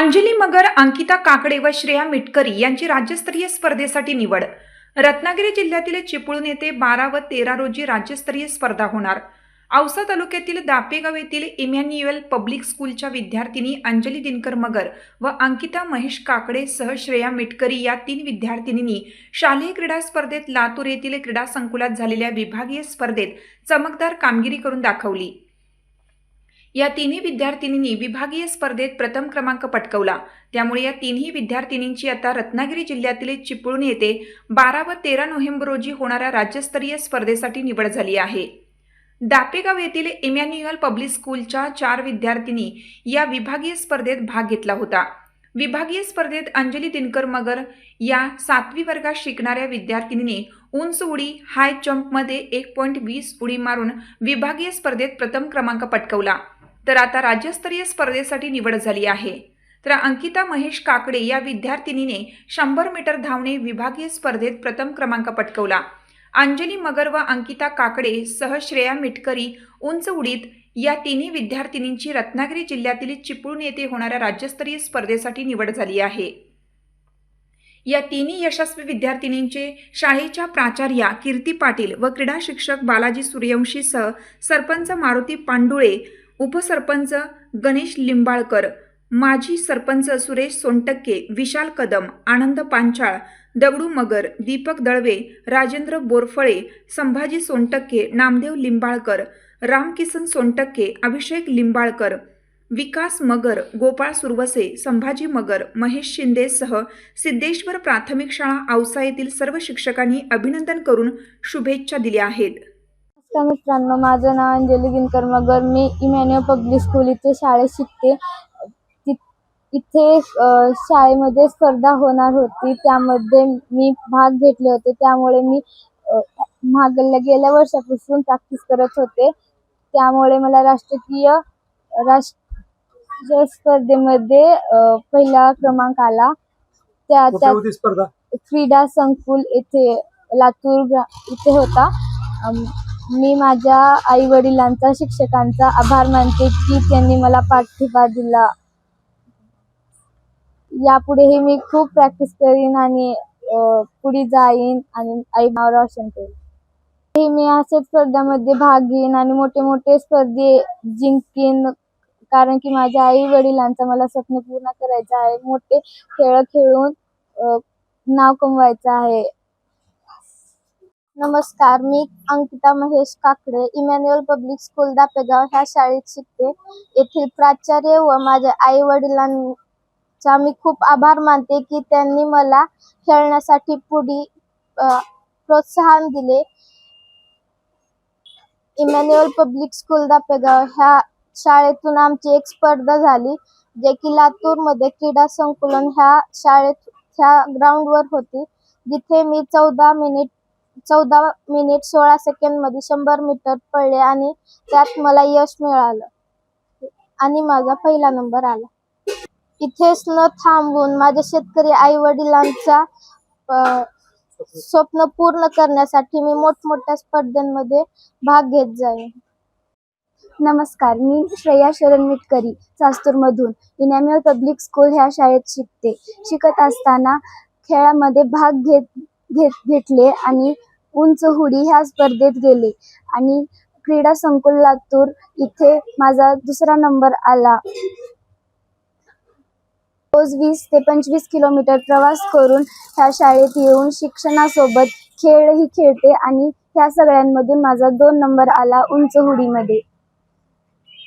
अंजली मगर अंकिता काकडे व श्रेया मिटकरी यांची राज्यस्तरीय स्पर्धेसाठी निवड. रत्नागिरी जिल्ह्यातील चिपळूण येथे बारा व तेरा रोजी राज्यस्तरीय स्पर्धा होणार. औसा तालुक्यातील दापेगाव येथील इमॅन्युएल पब्लिक स्कूलच्या विद्यार्थिनी अंजली दिनकर मगर व अंकिता महेश काकडे सह श्रेया मिटकरी या तीन विद्यार्थिनींनी शालेय क्रीडा स्पर्धेत लातूर येथील क्रीडा संकुलात झालेल्या विभागीय स्पर्धेत चमकदार कामगिरी करून दाखवली. या तिन्ही विद्यार्थिनींनी विभागीय स्पर्धेत प्रथम क्रमांक पटकवला. त्यामुळे या तिन्ही विद्यार्थिनींची आता रत्नागिरी जिल्ह्यातील चिपळूण येथे बारा व तेरा नोव्हेंबर रोजी होणाऱ्या राज्यस्तरीय स्पर्धेसाठी निवड झाली आहे. दापेगाव येथील इमॅन्युअल पब्लिक स्कूलच्या चार विद्यार्थिनी या विभागीय स्पर्धेत भाग घेतला होता. विभागीय स्पर्धेत अंजली दिनकर मगर या सातवी वर्गात शिकणाऱ्या विद्यार्थिनीने उंच उडी हाय जम्पमध्ये एक पॉईंट वीस उडी मारून विभागीय स्पर्धेत प्रथम क्रमांक पटकवला. तर आता राज्यस्तरीय स्पर्धेसाठी निवड झाली आहे. तर अंकिता महेश काकडे या विद्यार्थिनीने शंभर मीटर धावणे विभागीय स्पर्धेत प्रथम क्रमांक पटकवला. अंजली मगर व अंकिता काकडे सह श्रेया मिटकरी उंच उडीत या तिन्ही विद्यार्थिनींची रत्नागिरी जिल्ह्यातील चिपळूण येथे होणाऱ्या राज्यस्तरीय स्पर्धेसाठी निवड झाली आहे. या तिन्ही यशस्वी विद्यार्थिनींचे शाळेच्या प्राचार्या कीर्ती पाटील व क्रीडा शिक्षक बालाजी सूर्यवंशीसह सरपंच मारुती पांडुळे उपसरपंच गणेश लिंबाळकर माजी सरपंच सुरेश सोनटक्के विशाल कदम आनंद पांचाळ दगडू मगर दीपक दळवे राजेंद्र बोरफळे संभाजी सोनटक्के नामदेव लिंबाळकर रामकिसन सोनटक्के अभिषेक लिंबाळकर विकास मगर गोपाळ सुरवसे संभाजी मगर महेश शिंदेसह सिद्धेश्वर प्राथमिक शाळा औसा येथील सर्व शिक्षकांनी अभिनंदन करून शुभेच्छा दिल्या आहेत. नमस्कार मित्रांनो माझं नाव अंजली दिनकर. मगर मी इमॅन्युअल पब्लिक स्कूल इथे शाळेत शिकते. ति- इथे शाळेमध्ये स्पर्धा होणार होती. त्यामध्ये मी भाग घेतले होते. त्यामुळे मी अ, मागल्या गेल्या वर्षापासून प्रॅक्टिस करत होते. त्यामुळे मला राष्ट्रीय राष्ट्रीय स्पर्धेमध्ये पहिला क्रमांक आला. त्या त्या क्रीडा संकुल येथे लातूर ग्रा इथे होता. मी माझ्या आई वडिलांचा शिक्षकांचा आभार मानते. की त्यांनी मला पाठिंबा दिला. यापुढेही मी खूप प्रॅक्टिस करीन आणि पुढे जाईन आणि आई नाव रोशन करेन. हे मी अशा स्पर्धामध्ये भाग घेईन आणि मोठे मोठे स्पर्धे जिंकेन. कारण की माझ्या आई वडिलांचं मला स्वप्न पूर्ण करायचं आहे. मोठे खेळ खेळून नाव कमवायचं आहे. नमस्कार मी Ankita Mahesh Kakade Emmanuel public school Dapegaon ह्या शाळेत शिकते. येथील प्राचार्य व माझ्या आई वडिलांचा मी खूप आभार मानते की त्यांनी मला खेळण्यासाठी पुढे प्रोत्साहन दिले. इमॅन्युअल पब्लिक स्कूल दापेगाव ह्या शाळेतून आमची एक स्पर्धा झाली जे की लातूरमध्ये क्रीडा संकुलन ह्या शाळेत ह्या ग्राउंडवर होती. जिथे मी चौदा मिनिट चौदा मिनिट सोळा सेकंडमध्ये शंभर मीटर पळले आणि त्यात मला यश मिळालं. आणि माझा पहिला नंबर आला. इथेच न थांबून माझ्या शेतकरी आई वडिलांचा स्वप्न पूर्ण करण्यासाठी मी मोठमोठ्या स्पर्धांमध्ये भाग घेत जाईन. नमस्कार मी श्रेया शरण मिटकरी सास्तूरमधून इनॅम्युअल पब्लिक स्कूल ह्या शाळेत शिकते. शिकत असताना खेळामध्ये भाग घेत घेत घेतले आणि उंच हुडी ह्या स्पर्धेत गेले. आणि क्रीडा संकुल लातूर इथे माझा दुसरा नंबर आला. रोज वीस ते पंचवीस किलोमीटर प्रवास करून ह्या शाळेत येऊन शिक्षणासोबत खेळही खेळते आणि ह्या सगळ्यांमधून माझा दोन नंबर आला उंच हुडीमध्ये.